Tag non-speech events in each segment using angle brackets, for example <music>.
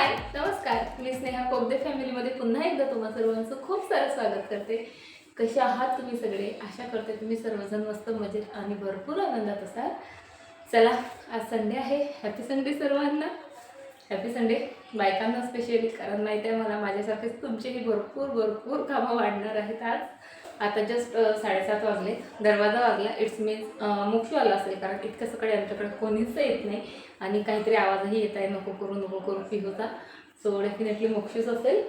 हाय नमस्कार. मी स्नेहा कोगदे फॅमिलीमध्ये पुन्हा एकदा तुम्हा सर्वांचं खूप सारं स्वागत करते. कसे आहात तुम्ही सगळे? आशा करते तुम्ही सर्वजण मस्त मजेत आणि भरपूर आनंदात असाल. चला आज संडे आहे. हॅपी संडे सर्वांना. हॅपी संडे बायकांना स्पेशली कारण माहिती आहे मला माझ्यासारखेच तुमचेही भरपूर भरपूर कामं वाढणार आहेत आज. आता जस्ट साडेसात वाजले. दरवाजा वाजला. इट्स मीन्स मुख्य आला असेल. कारण इतकं सकाळी आमच्याकडे कोणीच येत नाही. आणि काहीतरी आवाजही येत आहे. नको करू नको करू पिहूचा सो डेफिनेटली मोक्षूच असेल.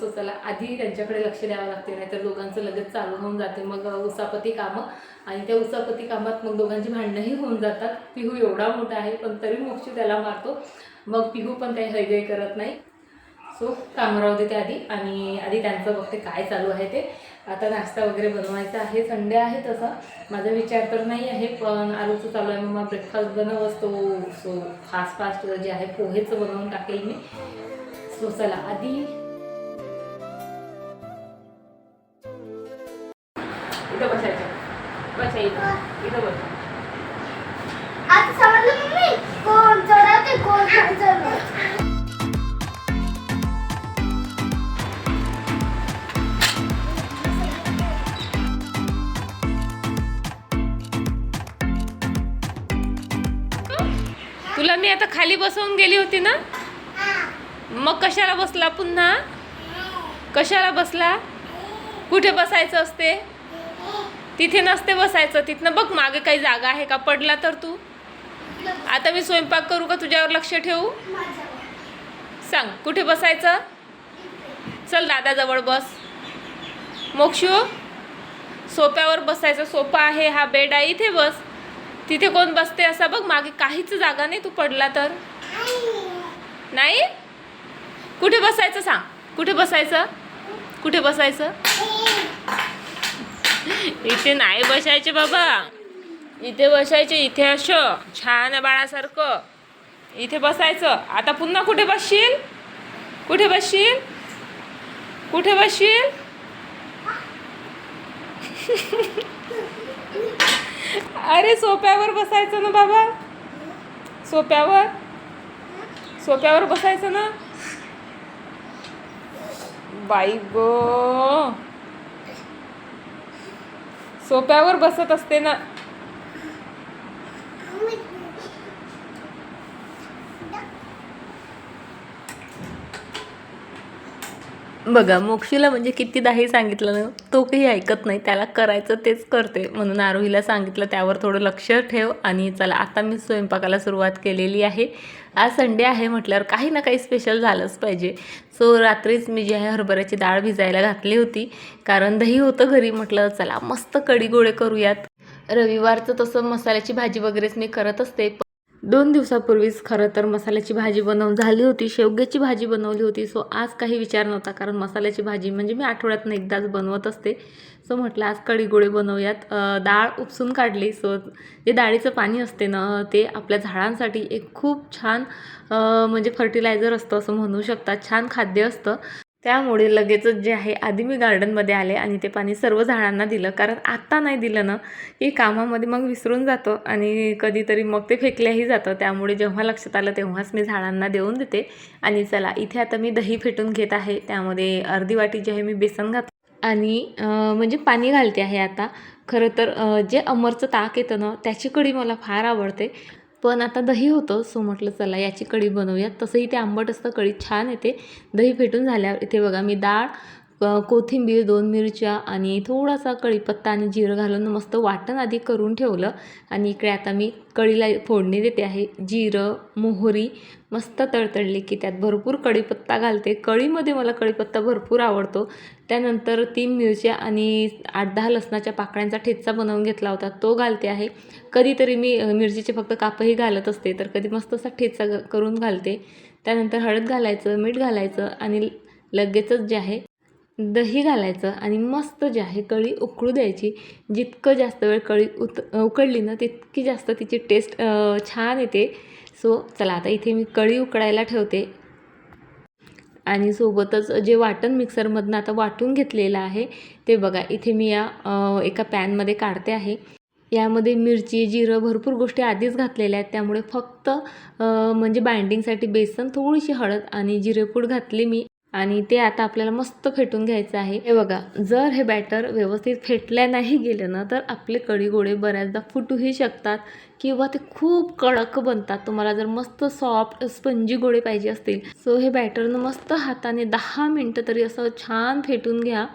सो चला आधी त्यांच्याकडे लक्ष द्यावं लागते. नाहीतर दोघांचं लगेच चालू होऊन जाते. मग उसापती कामं. आणि त्या उसापती कामात मग दोघांची भांडणंही होऊन जातात. पिहू एवढा मोठा आहे पण तरी मोक्षू त्याला मारतो. मग पिहू पण काही हयगय करत नाही. सो कामं राहू देते आधी. आणि आधी त्यांचं बघते काय चालू आहे ते. आता नाश्ता वगैरे बनवायचा आहे. संडे आहे तसा. माझा विचार तर नाही आहे पण आलूचं चालू आहे. मग ब्रेकफास्ट बनव असतो सो फास्ट फास्ट जे आहे पोहेचं बनवून टाकेल मी. सो चला आधी इथं बसायचं. बसा इथं. इथं बसा. तुला मी आता खाली बसवून गेली होती ना? मग कशाला बसला पुन्हा? कशाला बसला? कुठे बसायचं असते? तिथे नसते बसायचं. तिथनं बघ मागे काही जागा आहे का? पडला तर तू. आता मी स्वयंपाक करू का? तुझ्यावर लक्ष ठेवू? सांग कुठे बसायचं? चल दादाजवळ बस. मोक्षू सोप्यावर बसायचं. सोफा आहे हा बेड. आहे इथे बस. तिथे कोण बसते असा बघ मागे काहीच जागा नाही तू पडला तर. नाही? कुठे बसायचं सांग? कुठे बसायचं? कुठे बसायचं? इथे नाही बसायचे बाबा. इथे बसायचे इथे असं. छान बाळासारखं. इथे बसायचं. आता पुन्हा कुठे बसशील? कुठे बसशील? कुठे बसशील? <laughs> अरे सोप्यावर बसायचं ना बाबा. सोप्यावर. सोप्यावर बसायचं ना. बाई ग. सोप्यावर बसत असते ना. बघा मोक्षीला म्हणजे कितीदाही सांगितलं ना तो काही ऐकत नाही त्याला करायचं तेच करते. म्हणून आरोहीला सांगितलं त्यावर थोडं लक्ष ठेव आणि चला आता मी स्वयंपाकाला सुरुवात केलेली आहे. आज संडे आहे म्हटल्यावर काही ना काही स्पेशल झालंच पाहिजे. सो रात्रीच मी जी आहे हरभऱ्याची डाळ भिजायला घातली होती. कारण दही होतं घरी म्हटलं चला मस्त कडी गोळे करूयात. रविवारचं तसं मसाल्याची भाजी वगैरेच मी करत असते. दोन दिवसापूर्वीच खरं तर मसाल्याची भाजी बनवून झाली होती शेवग्याची भाजी बनवली होती. सो आज काही विचार नव्हता कारण मसाल्याची भाजी म्हणजे मी आठवड्यातनं एकदाच बनवत असते. सो म्हटलं आज कढी गोळे बनवूयात डाळ उपसून काढली. सो जे डाळीचं पाणी असते ना ते आपल्या झाडांसाठी एक खूप छान म्हणजे फर्टिलायझर असतं असं म्हणू शकता. छान खाद्य असतं. त्यामुळे लगेचच जे आहे आधी मी गार्डनमध्ये आले आणि ते पाणी सर्व झाडांना दिलं. कारण आत्ता नाही दिलं ना की कामामध्ये मग विसरून जातो आणि कधीतरी मग ते फेकल्याही जातं. त्यामुळे जेव्हा लक्षात आलं तेव्हाच मी झाडांना देऊन देते. आणि चला इथे आता मी दही फेटून घेत आहे. त्यामध्ये अर्धी वाटी जे आहे मी बेसन घात आणि म्हणजे पाणी घालते आहे आता. खरं तर जे अमरचं ताक येतं ना त्याची कढी मला फार आवडते. पण आता दही होतं सो म्हटलं चला याची कढी बनवूयात. तसंही ते आंबट असतं कढी छान येते. दही फेटून झाल्यावर इथे बघा मी डाळ कोथिंबीर दोन मिरच्या आणि थोडासा कढीपत्ता आणि जिरं घालून मस्त वाटण आधी करून ठेवलं. आणि इकडे आता मी कढीला फोडणी देते आहे. जिरं मोहरी मस्त तळतळली की त्यात भरपूर कढीपत्ता घालते. कढीमध्ये मला कढीपत्ता भरपूर आवडतो. त्यानंतर तीन मिरच्या आणि आठ दहा लसणाच्या पाकळ्यांचा ठेचा बनवून घेतला होता. तो घालते आहे. कधीतरी मी मिरचीचे फक्त कापही घालत असते तर कधी मस्त असा ठेचा करून घालते. त्यानंतर हळद घालायचं मीठ घालायचं आणि लगेचच जे आहे दही घालायचं आणि मस्त जे आहे कळी उकळू द्यायची. जितकं जास्त वेळ कढी उत उकळली ना तितकी जास्त तिची टेस्ट छान येते. सो चला आता इथे मी कढी उकळायला ठेवते. आणि सोबतच जे वाटण मिक्सरमधनं आता वाटून घेतलेलं आहे ते बघा इथे मी या एका पॅनमध्ये काढते आहे. यामध्ये मिरची जिरं भरपूर गोष्टी आधीच घातलेल्या आहेत. त्यामुळे फक्त म्हणजे बाइंडिंगसाठी बेसन थोडीशी हळद आणि जिरेपूड घातली मी. आणि ते आता आपल्याला मस्त फेटून घ्यायचं आहे. हे बघा जर हे बॅटर व्यवस्थित फेटल्या नाही गेलं ना तर आपले कढी गोळे बऱ्याचदा फुटूही शकतात किंवा ते खूप कडक बनतात. तुम्हाला जर मस्त सॉफ्ट स्पंजी गोळे पाहिजे असतील सो हे बॅटरनं मस्त हाताने दहा मिनटं तरी असं छान फेटून घ्या.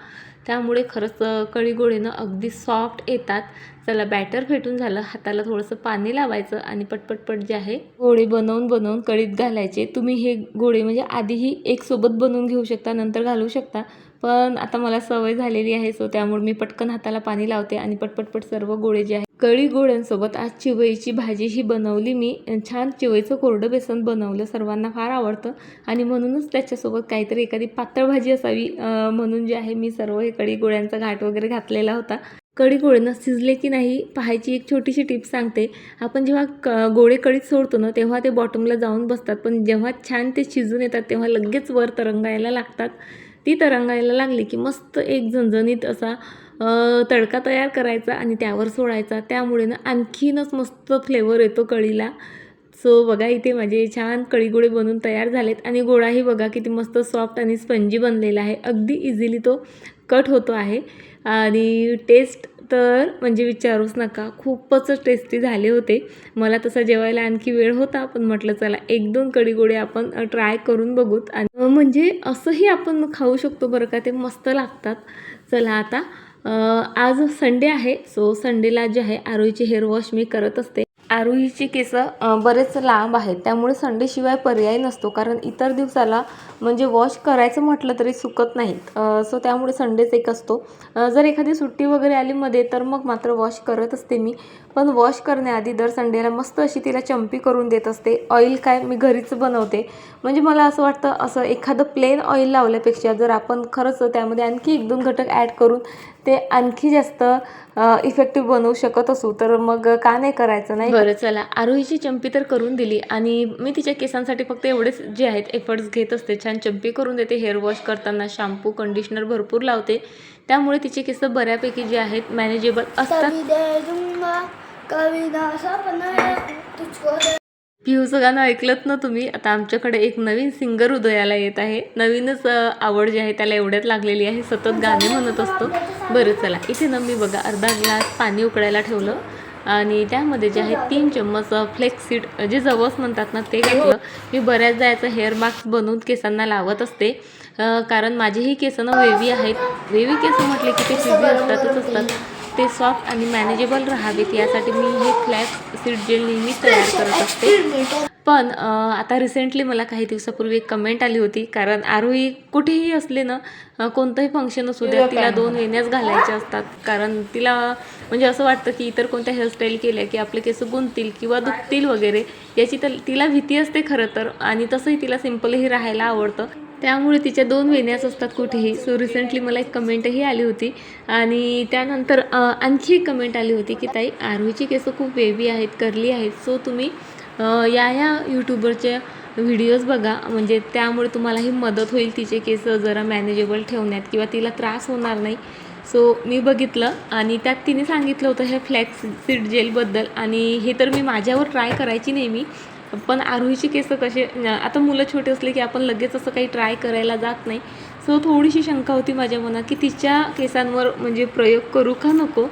त्यामुळे खरंच कळीगोळीनं गोळेनं अगदी सॉफ्ट येतात. चला बॅटर फेटून झालं. हाताला थोडंसं पाणी लावायचं आणि पटपटपट जे आहे गोळे बनवून बनवून कळीत घालायचे. तुम्ही हे गोळे म्हणजे आधीही एक सोबत बनवून घेऊ शकता नंतर घालू शकता. पण आता मला सवय झालेली आहे सो त्यामुळे मी पटकन हाताला पाणी लावते आणि पटपटपट सर्व गोळे जे आहे कढी गोळ्यांसोबत आज चिवईची भाजी ही बनवली मी. छान चिवईचं कोरडं बेसन बनवलं सर्वांना फार आवडतं. आणि म्हणूनच त्याच्यासोबत काहीतरी एखादी पातळ भाजी असावी म्हणून जे आहे मी सर्व हे कढी गोळ्यांचा घाट वगैरे घातलेला होता. कढी गोळेनं शिजले की नाही पाहायची एक छोटीशी टिप सांगते. आपण जेव्हा क गोळे कढीत सोडतो ना तेव्हा ते बॉटमला जाऊन बसतात. पण जेव्हा छान ते शिजून येतात तेव्हा लगेच वर तरंगायला लागतात. ती तरंगायला लागली की मस्त एक झणझणीत असा तडका तयार करायचा आणि त्यावर सोडायचा. त्यामुळे ना आणखीनच मस्त फ्लेवर येतो कढीला सो बघा इथे माझे छान कळीगोळे बनवून तयार झालेत. आणि गोळाही बघा किती मस्त सॉफ्ट आणि स्पंजी बनलेला आहे. अगदी इझिली तो कट होतो आहे. आणि टेस्ट तर म्हणजे विचारूच नका खूपच टेस्टी झाले होते. मला तसा जेवायला आणखी वेळ होता पण म्हटलं चला एक दोन कढीगोळे आपण ट्राय करून बघूत. आणि म्हणजे असंही आपण खाऊ शकतो बरं का ते मस्त लागतात. चला आता आज संडे आहे. सो संडेला जे आहे आरोईचे हेअर वॉश मी करत असते. आरोहीची केस बरेच लांब आहेत. त्यामुळे संडेशिवाय पर्याय नसतो. कारण इतर दिवसाला म्हणजे वॉश करायचं म्हटलं तरी सुकत नाहीत. सो त्यामुळे संडेच एक असतो. जर एखादी सुट्टी वगैरे आली मध्ये तर मग मात्र वॉश करत असते मी. पण वॉश करण्याआधी दर संडेला मस्त अशी तिला चंपी करून देत असते. ऑइल काय मी घरीच बनवते. म्हणजे मला असं वाटतं असं एखादं प्लेन ऑइल लावल्यापेक्षा जर आपण खरंच त्यामध्ये आणखी एक दोन घटक ॲड करून ते आणखी जास्त इफेक्टिव्ह बनवू शकत असू तर मग का नाही करायचं नाही बरं चला. आरोहीची चंपी तर करून दिली आणि मी तिच्या केसांसाठी फक्त एवढेच जे आहेत एफर्ट्स घेत असते. छान चंपी करून देते हेअर वॉश करताना शॅम्पू कंडिशनर भरपूर लावते. त्यामुळे तिचे केस बऱ्यापैकी जे आहेत मॅनेजेबल असतात. कभी पिहूचं गाणं ऐकलत ना तुम्ही? आता आमच्याकडे एक नवीन सिंगर उदयाला येत आहे. नवीनच आवड जी आहे त्याला एवढ्यात लागलेली आहे. सतत गाणे म्हणत असतो. बरं चला. इथे ना मी बघा अर्धा ग्लास पाणी उकळायला ठेवलं. आणि त्यामध्ये जे आहे तीन चम्मच फ्लेक्सीड जे जवस म्हणतात ना ते घातलं. मी बऱ्याचदा याचं हेअर मास्क बनवून केसांना लावत असते. कारण माझेही केस ना वेवी आहेत. वेवी केस म्हटले की ते फिजी असतातच असतात. ते सॉफ्ट आणि मॅनेजेबल राहावेत यासाठी मी हे फ्लॅक्स सीड जेल नेहमी तयार करत असते. पण आता रिसेंटली मला काही दिवसापूर्वी एक कमेंट आली होती कारण आरोही कुठेही असले ना कोणतंही फंक्शन असू द्या तिला दोन वेण्याच घालायच्या असतात. कारण तिला म्हणजे असं वाटतं की इतर कोणत्या हेअरस्टाईल केल्या की आपले केस गुंततील किंवा दुखतील वगैरे याची तर तिला भीती असते खरं तर. आणि तसंही तिला सिम्पलही राहायला आवडतं. त्यामुळे तिच्या दोन वेण्याच असतात कुठेही. सो रिसेंटली मला एक कमेंटही आली होती. आणि त्यानंतर आणखी एक कमेंट आली होती की ताई आरवीची केसं खूप वेवी आहेत करली आहेत. सो तुम्ही या या यूट्यूबरच्या व्हिडिओज बघा. म्हणजे त्यामुळे तुम्हालाही मदत होईल तिचे केस जरा मॅनेजेबल ठेवण्यात किंवा तिला त्रास होणार नाही. सो मी बघितलं आणि त्यात तिने सांगितलं होतं हे फ्लॅक्स सीड जेलबद्दल आणि हे तर मी माझ्यावर ट्राय करायची नेहमी. पण आरोहीची केसं कसे आता मुलं छोटे असले की आपण लगेच असं काही ट्राय करायला जात नाही. सो थोडीशी शंका होती माझ्या मनात की तिच्या केसांवर म्हणजे प्रयोग करू का नको?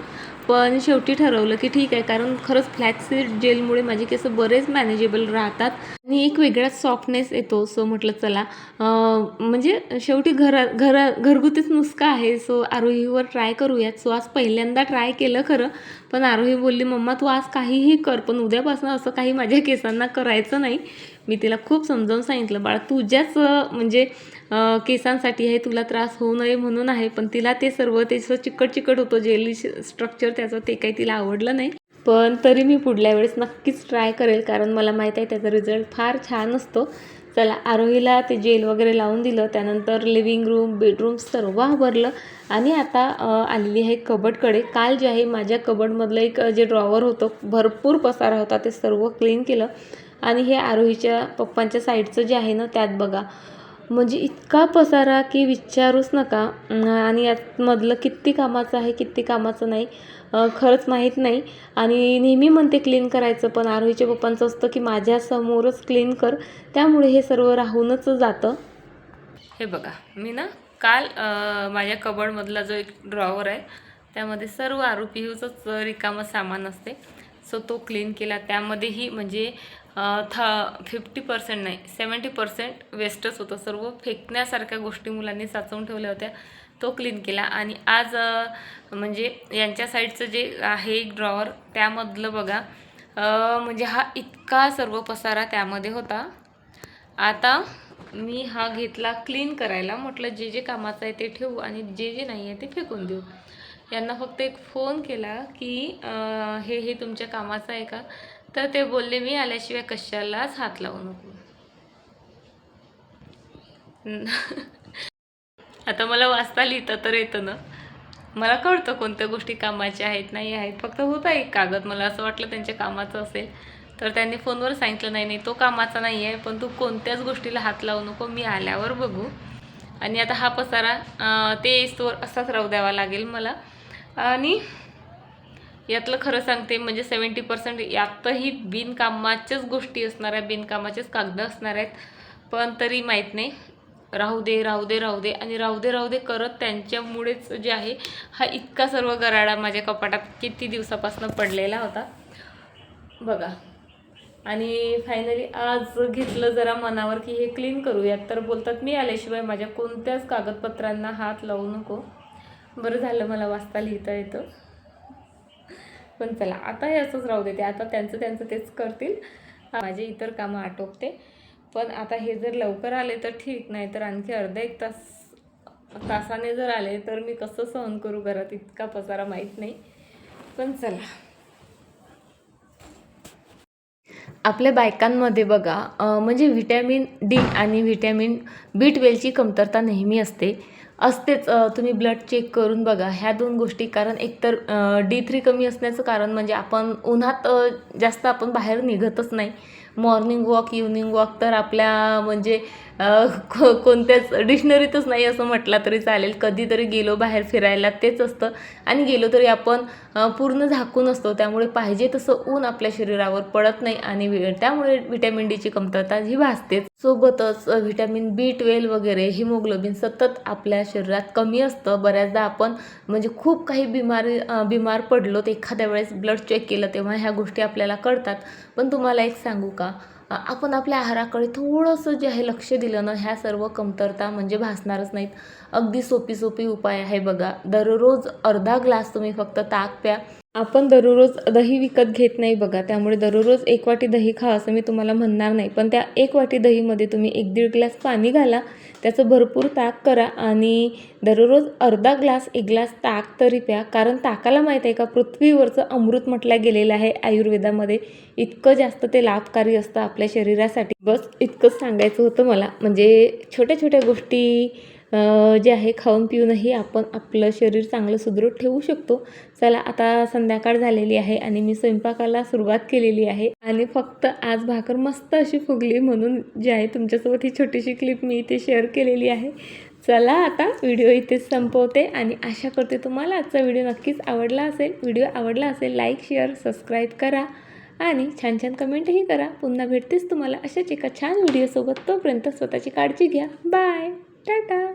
पण शेवटी ठरवलं की ठीक आहे कारण खरंच फ्लॅक्सीड जेलमुळे माझे केस बरेच मॅनेजेबल राहतात. आणि एक वेगळाच सॉफ्टनेस येतो सो म्हटलं चला. म्हणजे शेवटी घरा घरा घरगुतीच नुसका आहे सो आरोहीवर ट्राय करूयात. सो आज पहिल्यांदा ट्राय केलं खरं पण आरोही बोलली मम्मा तू आज काहीही कर पण उद्यापासून असं काही माझ्या केसांना करायचं नाही. मी तिला खूप समजावून सांगितलं बाळा तुझ्याच म्हणजे केसांसाठी हे तुला त्रास होऊ नये म्हणून आहे पण तिला ते सर्व ते चिकट चिकट होतं जेली स्ट्रक्चर त्याचं ते काही तिला आवडलं नाही. पण तरी मी पुढल्या वेळेस नक्कीच ट्राय करेल कारण मला माहीत आहे त्याचा रिझल्ट फार छान असतो. चला आरोहीला ते जेल वगैरे लावून दिलं त्यानंतर लिव्हिंग रूम बेडरूम सर्व आवरलं. आणि आता आलेली आहे कबडकडे. काल जे आहे माझ्या कबडमधलं एक जे ड्रॉवर होतं भरपूर पसारा होता ते सर्व क्लीन केलं. आणि हे आरोहीच्या पप्पांच्या साईडचं जे आहे ना त्यात बघा. म्हणजे इतका पसारा की विचारूच नका. आणि यातमधलं किती कामाचं आहे किती कामाचं नाही खरंच माहीत नाही. आणि नेहमी म्हणते क्लीन करायचं पण आरोहीच्या पप्पांचं असतं की माझ्यासमोरच क्लीन कर. त्यामुळे हे सर्व राहूनच जातं. हे बघा मी ना काल माझ्या कबडमधला जो एक ड्रॉवर आहे त्यामध्ये सर्व आरू रिकामं सामान असते. सो तो क्लीन केला. त्यामध्येही म्हणजे था फिफ्टी पर्सेंट नाही सेवन्टी पर्सेंट वेस्टच होतं. सर्व फेकण्यासारख्या गोष्टी मुलांनी साचवून ठेवल्या होत्या. तो क्लीन केला. आणि आज म्हणजे यांच्या साईडचं जे आहे एक ड्रॉवर त्यामधलं बघा. म्हणजे हा इतका सर्व पसारा त्यामध्ये होता. आता मी हा घेतला क्लीन करायला. म्हटलं जे जे कामाचं आहे ते ठेवू आणि जे जे नाही आहे ते फेकून देऊ. यांना फक्त एक फोन केला की हे हे तुमच्या कामाचं आहे का? तर ते बोलले मी आल्याशिवाय कशालाच हात लावू नको. <laughs> आता मला वाचता लिहिता तर येतं ना. मला कळतं कोणत्या गोष्टी कामाच्या आहेत नाही आहेत. फक्त होता एक कागद. मला असं वाटलं त्यांच्या कामाचं असेल. तर त्यांनी फोनवर सांगितलं नाही नाही तो कामाचा नाही आहे पण तू कोणत्याच गोष्टीला हात लावू नको. मी आल्यावर बघू. आणि आता हा पसारा ते स्टोर असाच राहू द्यावा लागेल मला. आणि यातलं खरं सांगते म्हणजे सेवन्टी पर्सेंट यातही बिनकामाच्याच गोष्टी असणार आहेत बिनकामाचेच कागद असणार आहेत. पण तरी माहीत नाही राहू दे राहू दे राहू दे आणि राहू दे राहू दे करत त्यांच्यामुळेच जे आहे हा इतका सर्व गराडा माझ्या कपाटात किती दिवसापासून पडलेला होता. बघा. आणि फायनली आज घेतलं जरा मनावर की हे क्लीन करूयात. तर बोलतात मी आल्याशिवाय माझ्या कोणत्याच कागदपत्रांना हात लावू नको. बरं झालं मला वाचता लिहिता येतं. पण चला आता हे असंच राहू देते. आता त्यांचं त्यांचं तेच करतील. माझे इतर कामं आटोपते. पण आता हे जर लवकर आले तर ठीक नाही तर आणखी अर्धा एक तास तासाने जर आले तर मी कसं सहन करू घरात? इतका पसारा माहीत नाही. पण चला. आपल्या बायकांमध्ये बघा म्हणजे व्हिटॅमिन डी आणि व्हिटॅमिन बी ट्वेल्वची कमतरता नेहमी असते. असतेच तुम्ही ब्लड चेक करून बघा. ह्या दोन गोष्टी कारण एकतर डी थ्री कमी असण्याचं कारण म्हणजे आपण उन्हात जास्त आपण बाहेर निघतच नाही. मॉर्निंग वॉक इव्हनिंग वॉक तर आपल्या म्हणजे को कोणत्याच डिक्शनरीतच नाही असं म्हटलं तरी चालेल. कधीतरी गेलो बाहेर फिरायला तेच असतं. आणि गेलो तरी आपण पूर्ण झाकून असतो. त्यामुळे पाहिजे तसं ऊन आपल्या शरीरावर पडत नाही आणि त्यामुळे व्हिटॅमिन डीची कमतरता ही भासतेच सोबतच व्हिटॅमिन बी ट्वेल्व वगैरे हिमोग्लोबिन सतत आपल्या शरीरात कमी असतं. बऱ्याचदा आपण म्हणजे खूप काही बिमारी बिमार पडलो तर एखाद्या वेळेस ब्लड चेक केलं तेव्हा ह्या गोष्टी आपल्याला कळतात. पण तुम्हाला एक सांगू का? आपण आपल्या आहाराकडे थोडंसं जे आहे लक्ष दिलं ना ह्या सर्व कमतरता म्हणजे भासणारच नाहीत. अगदी सोपी सोपी उपाय आहे बघा. दररोज अर्धा ग्लास तुम्ही फक्त ताक प्या. आपण दररोज दही विकत घेत नाही बघा त्यामुळे दररोज एक वाटी दही खा असं मी तुम्हाला म्हणणार नाही. पण त्या एक वाटी दहीमध्ये तुम्ही एक दीड ग्लास पाणी घाला त्याचं भरपूर ताक करा आणि दररोज अर्धा ग्लास एक ग्लास ताक तरी प्या. कारण ताकाला माहीत आहे का पृथ्वीवरचं अमृत म्हटलं गेलेलं आहे आयुर्वेदामध्ये. इतकं जास्त ते लाभकारी असतं आपल्या शरीरासाठी. बस इतकंच सांगायचं होतं मला. म्हणजे छोट्या छोट्या गोष्टी जे आहे खाऊन पिऊनही आपण आपलं शरीर चांगलं सुदृढ ठेवू शकतो. चला आता संध्याकाळ झालेली आहे आणि मी स्वयंपाकाला सुरुवात केलेली आहे. आणि फक्त आज भाकर मस्त अशी फुगली म्हणून जे आहे तुमच्यासोबत ही छोटीशी क्लिप मी इथे शेअर केलेली आहे. चला आता व्हिडिओ इथेच संपवते आणि आशा करते तुम्हाला आजचा व्हिडिओ नक्कीच आवडला असेल. व्हिडिओ आवडला असेल लाईक शेअर सबस्क्राईब करा आणि छान छान कमेंटही करा. पुन्हा भेटतेच तुम्हाला अशाच एका छान व्हिडिओसोबत. तोपर्यंत स्वतःची काळजी घ्या. बाय. टाटा.